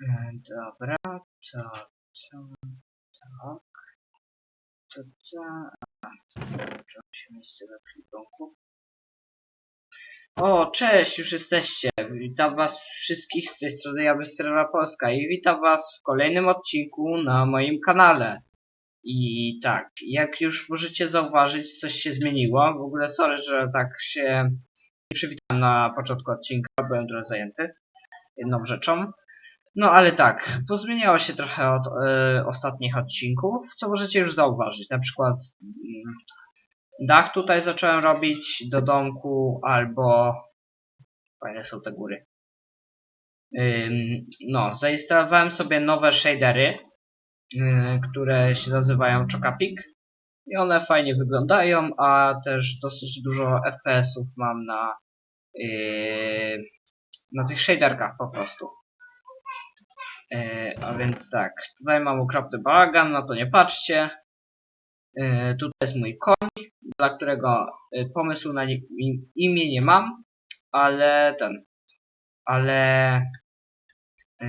Dobra, to, to, tak. To, to, a, Włączyło się miejsce we fliponku. O, cześć, już jesteście. Witam was wszystkich z tej strony Jabystrela Polska i witam was w kolejnym odcinku na moim kanale. I tak, jak już możecie zauważyć, coś się zmieniło. W ogóle sorry, że tak się nie przywitałem na początku odcinka, byłem trochę zajęty jedną rzeczą. No ale tak, pozmieniało się trochę od e, ostatnich odcinków, co możecie już zauważyć. Na przykład mm, dach tutaj zacząłem robić do domku, albo fajne są te góry. Ym, no, zainstalowałem sobie nowe shadery, yy, które się nazywają Chocapik i one fajnie wyglądają, a też dosyć dużo FPS-ów mam na yy, na tych shaderkach po prostu. Yy, a więc tak, tutaj mam okropny bałagan, na to nie patrzcie. Yy, tutaj jest mój koń, dla którego yy, pomysłu na imię nie mam, ale ten, ale, yy,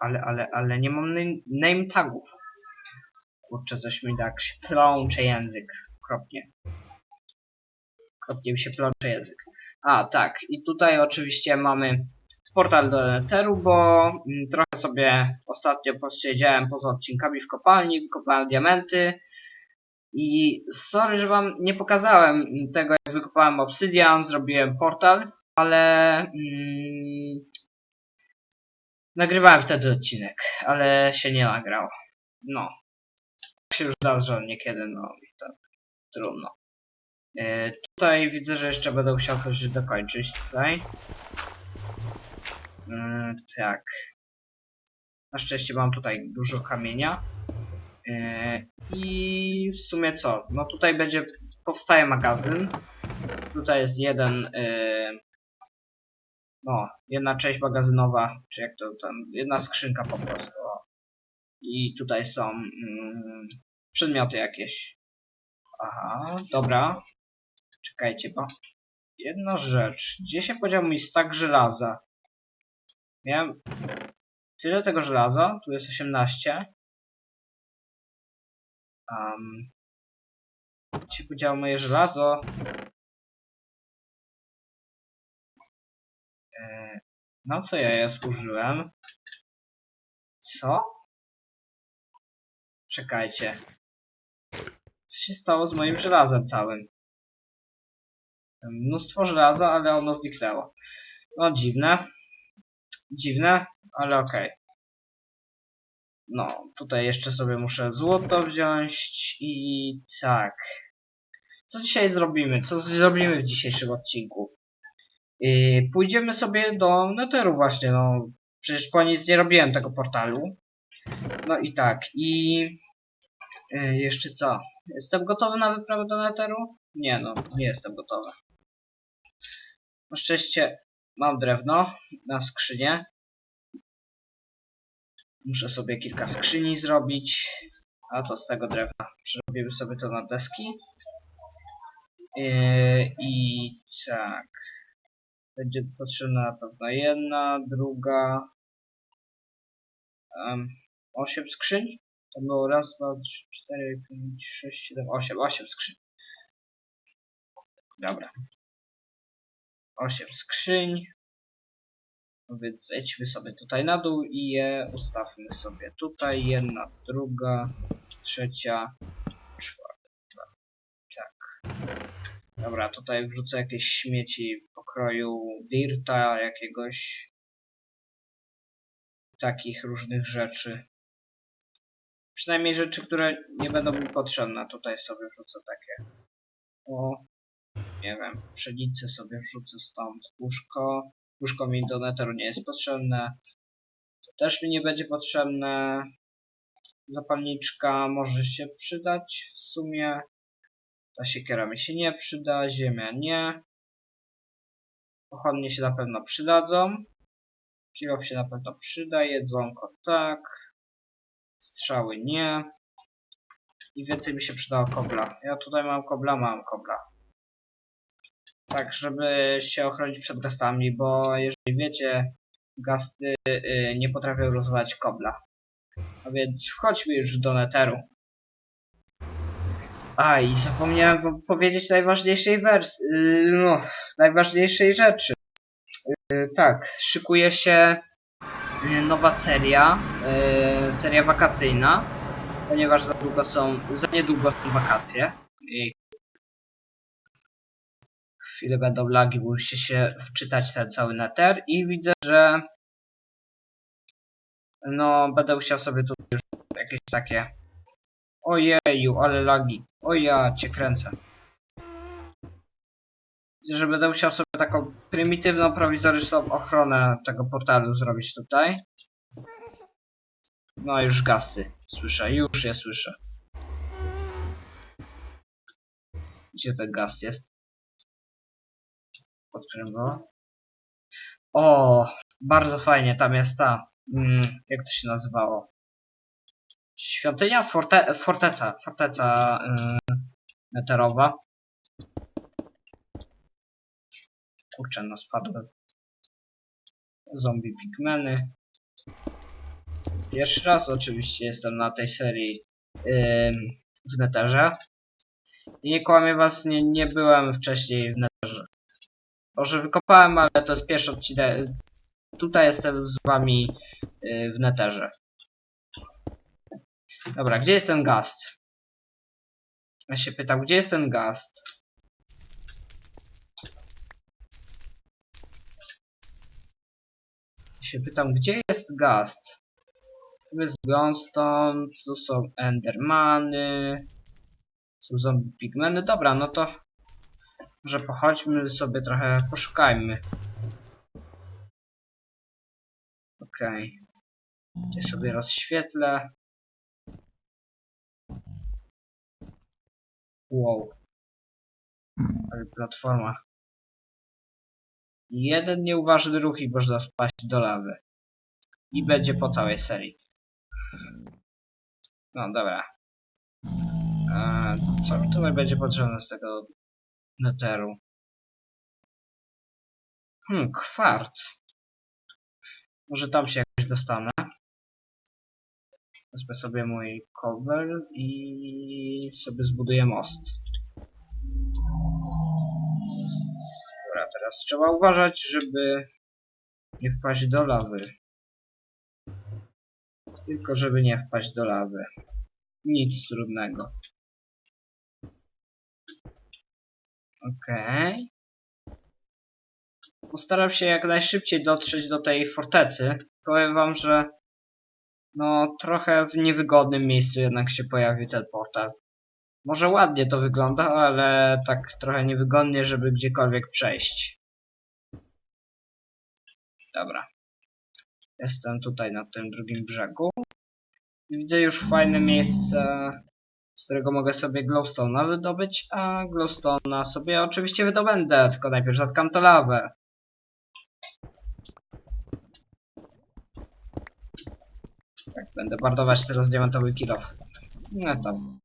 ale, ale, ale nie mam name, name tagów. Kurczę, coś mi tak się plącze język, okropnie. Okropnie mi się plącze język. A, tak, i tutaj oczywiście mamy portal do Etheru, bo mm, trochę sobie ostatnio posiedziałem poza odcinkami w kopalni, wykopałem diamenty i sorry, że wam nie pokazałem tego, jak wykopałem obsydian, zrobiłem portal, ale mm, nagrywałem wtedy odcinek, ale się nie nagrał. No, tak się już zdarza niekiedy, no i tak, trudno. E, tutaj widzę, że jeszcze będę musiał coś dokończyć tutaj. E, tak. Na szczęście mam tutaj dużo kamienia. E, I w sumie co? No tutaj będzie, powstaje magazyn. Tutaj jest jeden, e, no, jedna część magazynowa, czy jak to tam, jedna skrzynka po prostu. I tutaj są mm, przedmioty jakieś. Aha, dobra. Czekajcie, bo jedna rzecz. Gdzie się podział mój stak żelaza? Miałem tyle tego żelaza. Tu jest 18. Um, gdzie podziało moje żelazo? E, no co ja je zużyłem? Co? Czekajcie. Co się stało z moim żelazem całym? Mnóstwo żelaza, ale ono zniknęło. No dziwne. Dziwne, ale okej. No, tutaj jeszcze sobie muszę złoto wziąć i tak. Co dzisiaj zrobimy? Co zrobimy w dzisiejszym odcinku? Yy, pójdziemy sobie do Netheru właśnie, no. Przecież po nic nie robiłem tego portalu. No i tak, i... Yy, jeszcze co? Jestem gotowy na wyprawę do Netheru? Nie no, nie jestem gotowy. Na szczęście mam drewno na skrzynię. Muszę sobie kilka skrzyni zrobić. A to z tego drewna. Przerobimy sobie to na deski. Yy, I tak. Będzie potrzebna na pewno jedna, druga. Um, osiem skrzyń. To było raz, dwa, trzy, cztery, pięć, sześć, siedem, osiem. Osiem skrzyń. Dobra. 8 skrzyń. Więc zejdźmy sobie tutaj na dół i je ustawmy sobie tutaj. Jedna, druga, trzecia, czwarta. Tak. Dobra, tutaj wrzucę jakieś śmieci w pokroju dirta, jakiegoś takich różnych rzeczy. Przynajmniej rzeczy, które nie będą mi potrzebne. Tutaj sobie wrzucę takie. O, nie wiem, pszenicę sobie wrzucę stąd, łóżko, łóżko mi do nie jest potrzebne, to też mi nie będzie potrzebne, zapalniczka może się przydać w sumie, ta siekiera mi się nie przyda, ziemia nie, pochodnie się na pewno przydadzą, kilof się na pewno przyda, jedzonko tak, strzały nie, i więcej mi się przydało kobla. Ja tutaj mam kobla, mam kobla. Tak, żeby się ochronić przed gastami, bo jeżeli wiecie, gasty y, nie potrafią rozwalać kobla. A więc wchodźmy już do neteru. A i zapomniałem powiedzieć najważniejszej wersji, yy, no, najważniejszej rzeczy. Yy, tak, szykuje się yy, nowa seria, yy, seria wakacyjna, ponieważ za długo są, za niedługo są wakacje. I chwilę będą lagi, bo musicie się wczytać ten cały neter i widzę, że no będę musiał sobie tu już jakieś takie ojeju, ale lagi, o ja cię kręcę. Że będę musiał sobie taką prymitywną, prowizoryczną ochronę tego portalu zrobić tutaj. No już gasty, słyszę, już je słyszę. Gdzie ten gast jest? Którym go? O, bardzo fajnie, tam jest ta. Mm, jak to się nazywało? Świątynia? Forte forteca. Forteca yy, neterowa. Kurczę, no spadłem. Zombie pigmeny. Pierwszy raz oczywiście jestem na tej serii yy, w neterze. I nie kłamię was, nie, nie byłem wcześniej w neterze. Może wykopałem, ale to jest pierwszy odcinek. Tutaj jestem z wami yy, w neterze. Dobra, gdzie jest ten gast? Ja się pytam, gdzie jest ten gast? Ja się pytam, gdzie jest gast? Tu jest tu są Endermany, są zombie pigmeny. Dobra, no to może pochodźmy sobie trochę, poszukajmy. Okej. Okay. sobie rozświetlę. Wow. Ale platforma. Jeden nieuważny ruch i można spaść do lawy. I będzie po całej serii. No dobra. Eee, co tutaj będzie potrzebne z tego neteru? Hmm, kwarc. Może tam się jakoś dostanę. Wezmę sobie mój cover i sobie zbuduję most. Dobra, teraz trzeba uważać, żeby nie wpaść do lawy. Tylko żeby nie wpaść do lawy. Nic trudnego. Okej. Okay. Postaram się jak najszybciej dotrzeć do tej fortecy. Powiem wam, że no trochę w niewygodnym miejscu jednak się pojawił ten portal. Może ładnie to wygląda, ale tak trochę niewygodnie, żeby gdziekolwiek przejść. Dobra. Jestem tutaj na tym drugim brzegu. Widzę już fajne miejsce, z którego mogę sobie glowstone'a wydobyć, a glowstone'a sobie oczywiście wydobędę, tylko najpierw zatkam to lawę. Tak, będę bardować teraz diamentowy kilof. No tam.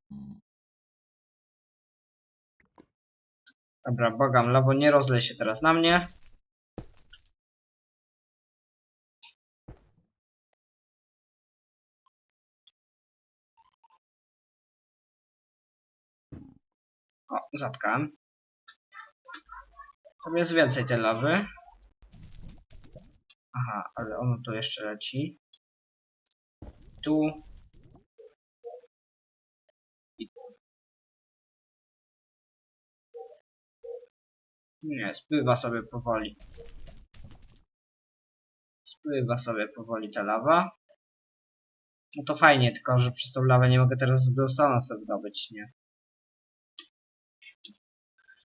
Dobra, bogam, lawo nie rozlej się teraz na mnie. O, zatkałem. Tam jest więcej tej lawy. Aha, ale ono tu jeszcze leci. Tu. I tu. Nie, spływa sobie powoli. Spływa sobie powoli ta lawa. No to fajnie, tylko że przez tą lawę nie mogę teraz z glowstone'a sobie zdobyć, nie?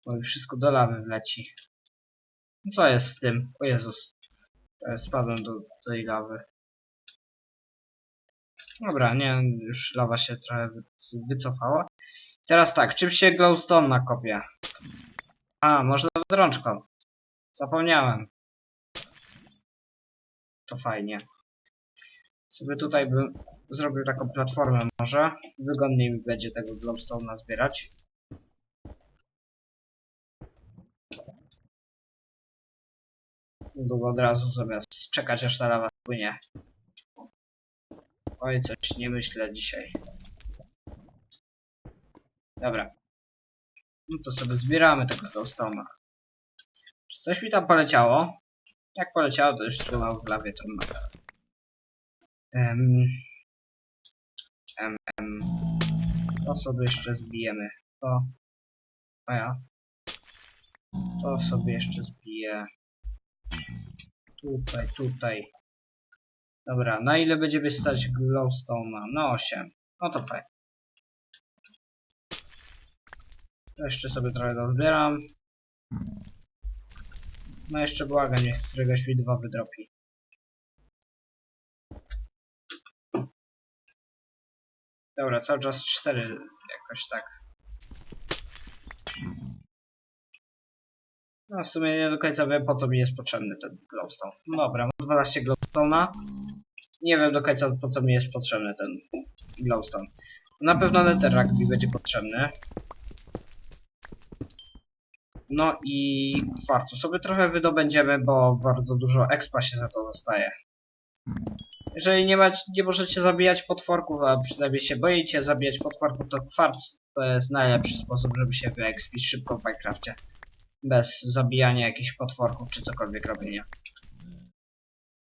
Bo mi wszystko do lawy wleci. No co jest z tym? O Jezus. E, Spadłem do tej lawy. Dobra, nie, już lawa się trochę wy- wycofała. Teraz tak, czym się glowstone nakopie? A, można nawet rączką. Zapomniałem. To fajnie. Sobie tutaj bym zrobił taką platformę może. Wygodniej mi będzie tego glowstone'a zbierać. Długo od razu zamiast czekać aż ta lawa spłynie. Oj, coś nie myślę dzisiaj. Dobra. No to sobie zbieramy tego glowstone'a. Czy coś mi tam poleciało? Jak poleciało, to już trzymał w lawie trudno. Um, em, em. To sobie jeszcze zbijemy. To. A ja. To sobie jeszcze zbiję. Tutaj, tutaj. Dobra, na ile będziemy stać glowstone'a? Na 8. No to fajnie. Jeszcze sobie trochę dozbieram. No jeszcze błagam, niech któregoś mi dwa wydropi. Dobra, cały czas cztery jakoś tak. No w sumie nie do końca wiem po co mi jest potrzebny ten glowstone. No dobra, mam 12 glowstone'a. Nie wiem do końca po co mi jest potrzebny ten glowstone. Na pewno netherrack mi będzie potrzebny. No i kwarcu sobie trochę wydobędziemy, bo bardzo dużo expa się za to dostaje. Jeżeli nie, nie możecie zabijać potworków, a przynajmniej się boicie zabijać potworków, to kwarc to jest najlepszy sposób, żeby się wyekspić szybko w Minecrafcie. Bez zabijania jakichś potworków czy cokolwiek robienia.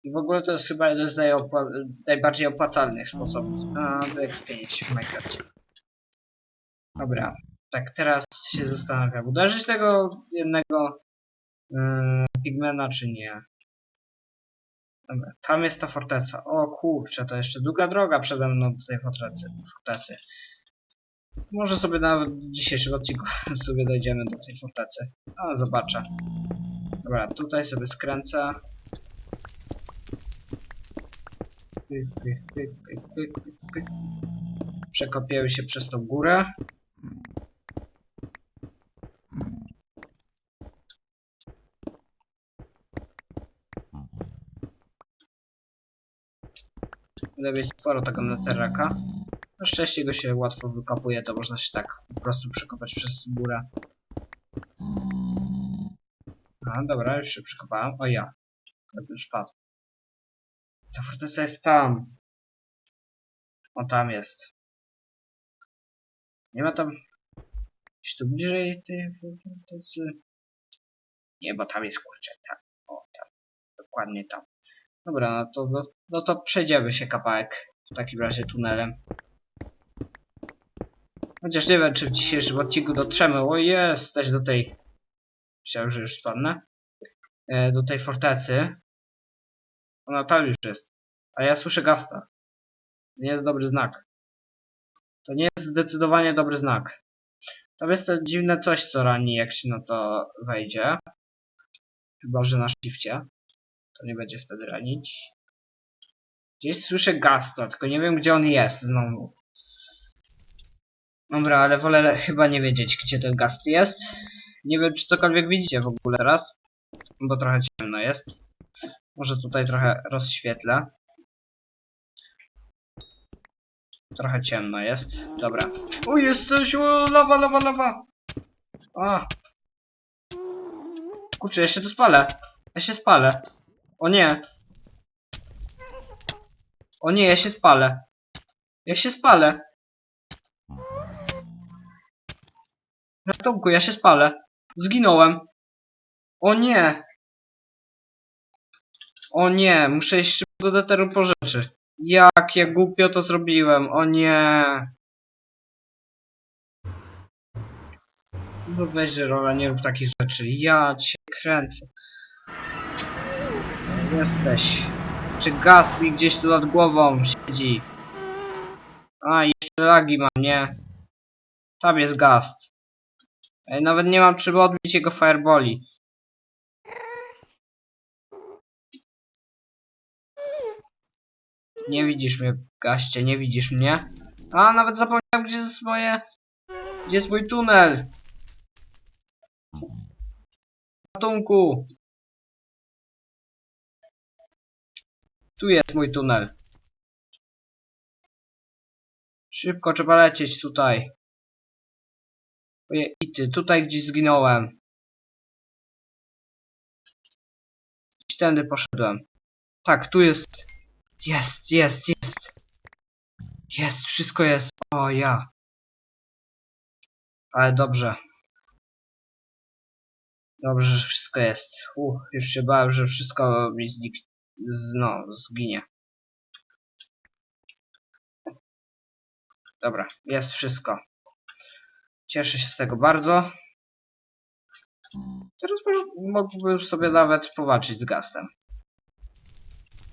I w ogóle to jest chyba jeden z najopła- najbardziej opłacalnych sposobów na wyekspienie się w Minecrafcie. Dobra, tak teraz się zastanawiam, uderzyć tego jednego yy, pigmena czy nie? Dobra, tam jest ta forteca. O kurczę, to jeszcze długa droga przede mną do tej fortecy. fortecy. Może sobie nawet w dzisiejszym odcinku sobie dojdziemy do tej fortecy. A, zobaczę. Dobra, tutaj sobie skręcę. Pyk, się przez tą górę. Będę mieć sporo tego netherraka. Na szczęście go się łatwo wykopuje, to można się tak po prostu przekopać przez górę. A, dobra, już się przekopałem. O ja. Jakbym spadł. Ta forteca jest tam. O, tam jest. Nie ma tam... Gdzieś tu bliżej tej fortecy? Nie, bo tam jest kurczę, tam. O, tam. Dokładnie tam. Dobra, no to, no, no to przejdziemy się kawałek. W takim razie tunelem. Chociaż nie wiem, czy w dzisiejszym odcinku dotrzemy. O jest, też do tej... Myślałem, że już spadnę. E, do tej fortecy. Ona tam już jest. A ja słyszę gasta. Nie jest dobry znak. To nie jest zdecydowanie dobry znak. Tam jest to dziwne coś, co rani, jak się na to wejdzie. Chyba, że na shifcie. To nie będzie wtedy ranić. Gdzieś słyszę gasta, tylko nie wiem, gdzie on jest znowu. Dobra, ale wolę chyba nie wiedzieć, gdzie ten gast jest. Nie wiem, czy cokolwiek widzicie w ogóle teraz, bo trochę ciemno jest. Może tutaj trochę rozświetlę. Trochę ciemno jest. Dobra. O, jesteś! O, lawa, lawa, lawa! A! Kurczę, ja się tu spalę. Ja się spalę. O nie. O nie, ja się spalę. Ja się spalę. Ratunku, ja się spalę. Zginąłem. O nie. O nie, muszę iść szybko do deteru po rzeczy. Jak ja głupio to zrobiłem, o nie. No weź, rola, nie rób takich rzeczy. Ja cię kręcę. Jesteś. Czy gaz mi gdzieś tu nad głową siedzi? A, jeszcze lagi mam, nie? Tam jest gast. Ej, nawet nie mam czym odbić jego fireboli. Nie widzisz mnie, gaście, nie widzisz mnie. A, nawet zapomniałem, gdzie jest moje... Gdzie jest mój tunel? Ratunku! Tu jest mój tunel. Szybko trzeba lecieć tutaj. Oje, i ty, tutaj gdzieś zginąłem. tędy poszedłem. Tak, tu jest. Jest, jest, jest. Jest, wszystko jest. O, ja. Ale dobrze. Dobrze, że wszystko jest. Uch, już się bałem, że wszystko mi znik... Z, no, zginie. Dobra, jest wszystko. Cieszę się z tego bardzo. Teraz mógłbym sobie nawet powalczyć z gastem.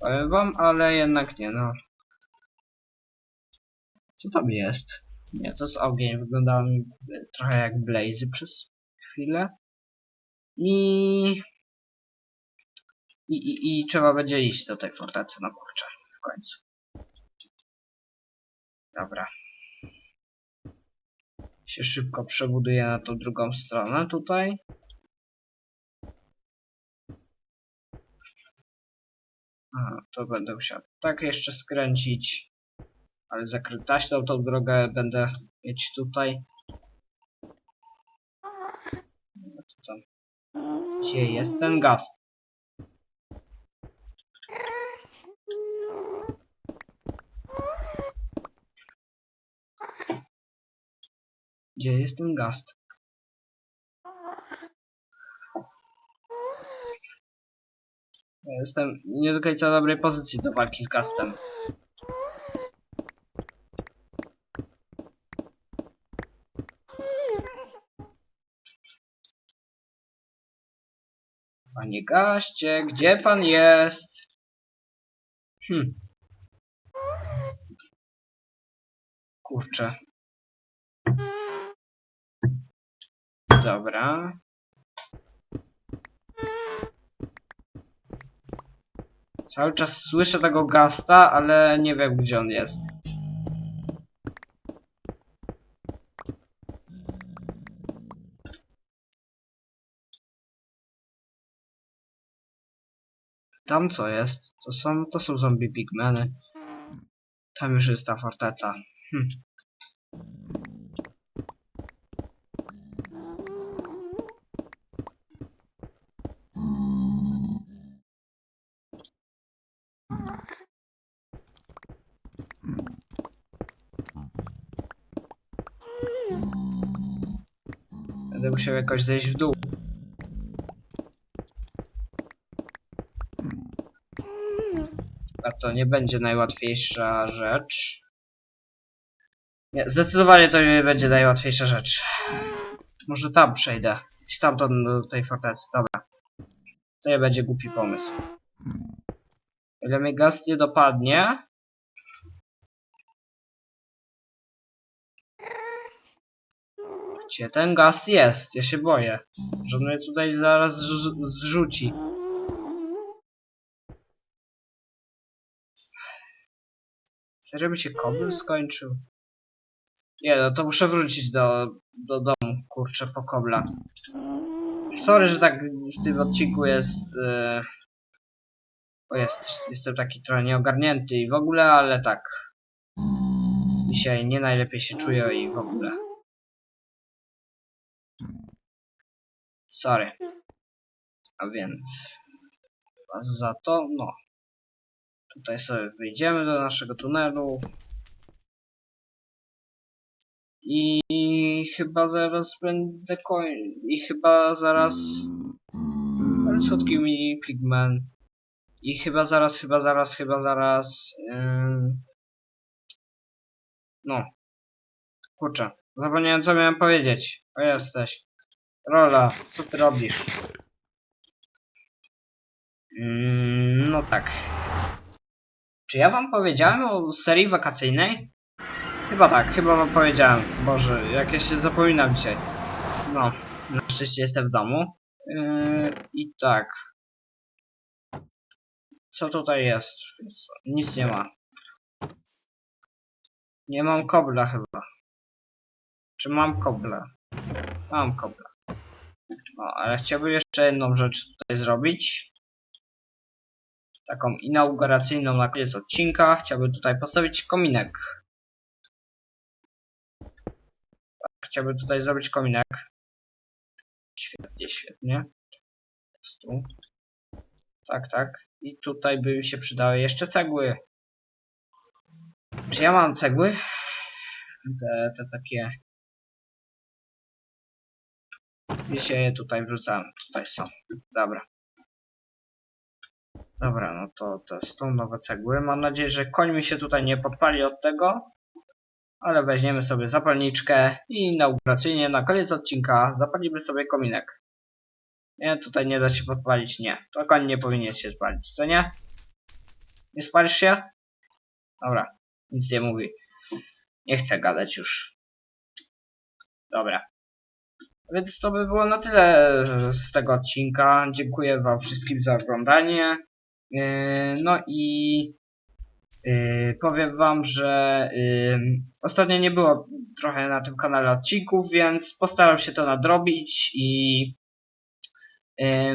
Powiem wam, ale jednak nie, no. Co tam jest? Nie, to z ogień wyglądało mi trochę jak Blazy przez chwilę. I... I, i, I trzeba będzie iść do tej fortecy, no kurczę, w końcu. Dobra. Się szybko przebuduję na tą drugą stronę tutaj. A, to będę musiał tak jeszcze skręcić. Ale zakrytaśną tą drogę będę mieć tutaj. Gdzie jest ten gaz? Gdzie jest ten gaz? Ja Jestem nie do końca dobrej pozycji do walki z gastem. Panie gaście, gdzie pan jest? Hm. Kurczę. Dobra. Cały czas słyszę tego gasta, ale nie wiem gdzie on jest. Tam co jest? To są, to są zombie pigmeny. Tam już jest ta forteca. Hm. Musiał jakoś zejść w dół. A to nie będzie najłatwiejsza rzecz. Nie, zdecydowanie to nie będzie najłatwiejsza rzecz. Może tam przejdę. Gdzieś tamtąd do tej fortecy. Dobra. To nie będzie głupi pomysł. Ile mnie gaz nie dopadnie. Gdzie ten gaz jest? Ja się boję. Że mnie tutaj zaraz zrzu- zrzuci. Serio mi się kobel skończył? Nie no, to muszę wrócić do, do domu, kurczę, po kobla. Sorry, że tak w tym odcinku jest... Yy... O jest, jestem taki trochę nieogarnięty i w ogóle, ale tak. Dzisiaj nie najlepiej się czuję i w ogóle. Sorry. A więc... Za to, no. Tutaj sobie wyjdziemy do naszego tunelu. I chyba zaraz będę koń... I chyba zaraz... Ale słodki mi pigment. I chyba zaraz, chyba zaraz, chyba zaraz... No. Kurczę. Zapomniałem co miałem powiedzieć. O jesteś. Rola, co ty robisz? Mm, no tak. Czy ja wam powiedziałem o serii wakacyjnej? Chyba tak, chyba wam powiedziałem. Boże, jak ja się zapominam dzisiaj. No, na szczęście jestem w domu. Yy, I tak. Co tutaj jest? Nic nie ma. Nie mam kobla chyba. Czy mam kobla? Mam kobla. No, ale chciałbym jeszcze jedną rzecz tutaj zrobić. Taką inauguracyjną na koniec odcinka. Chciałbym tutaj postawić kominek. Tak, chciałbym tutaj zrobić kominek. Świetnie, świetnie. Tu. tak, tak. I tutaj by mi się przydały jeszcze cegły. Czy ja mam cegły? Te, te takie... I je tutaj wrzucam. Tutaj są. Dobra. Dobra, no to, to są nowe cegły. Mam nadzieję, że koń mi się tutaj nie podpali od tego. Ale weźmiemy sobie zapalniczkę i inauguracyjnie na koniec odcinka zapalimy sobie kominek. Nie, tutaj nie da się podpalić, nie. To koń nie powinien się spalić, co nie? Nie spalisz się? Dobra, nic nie mówi. Nie chcę gadać już. Dobra. Więc to by było na tyle z tego odcinka. Dziękuję wam wszystkim za oglądanie. Yy, No i yy, powiem wam, że ostatnio nie było trochę na tym kanale odcinków, więc postaram się to nadrobić i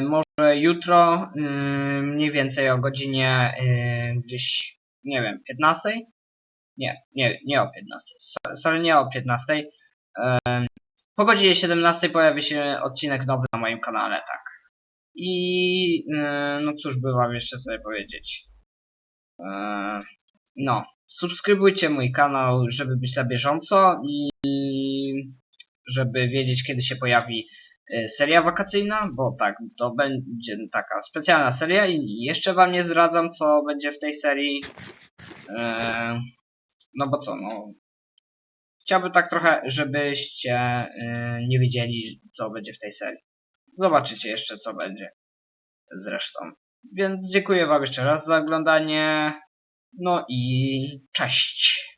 może jutro mniej więcej o godzinie gdzieś, nie wiem, 15? Nie, nie, nie o 15. So- Sorry, nie o 15. Po godzinie 17 pojawi się odcinek nowy na moim kanale, tak. I yy, no cóż by wam jeszcze tutaj powiedzieć. Yy, no, subskrybujcie mój kanał, żeby być na bieżąco i żeby wiedzieć kiedy się pojawi yy, seria wakacyjna, bo tak, to będzie taka specjalna seria i jeszcze wam nie zdradzam co będzie w tej serii. Yy, no bo co, no chciałbym tak trochę, żebyście yy, nie wiedzieli, co będzie w tej serii. Zobaczycie jeszcze, co będzie zresztą. Więc dziękuję Wam jeszcze raz za oglądanie. No i cześć.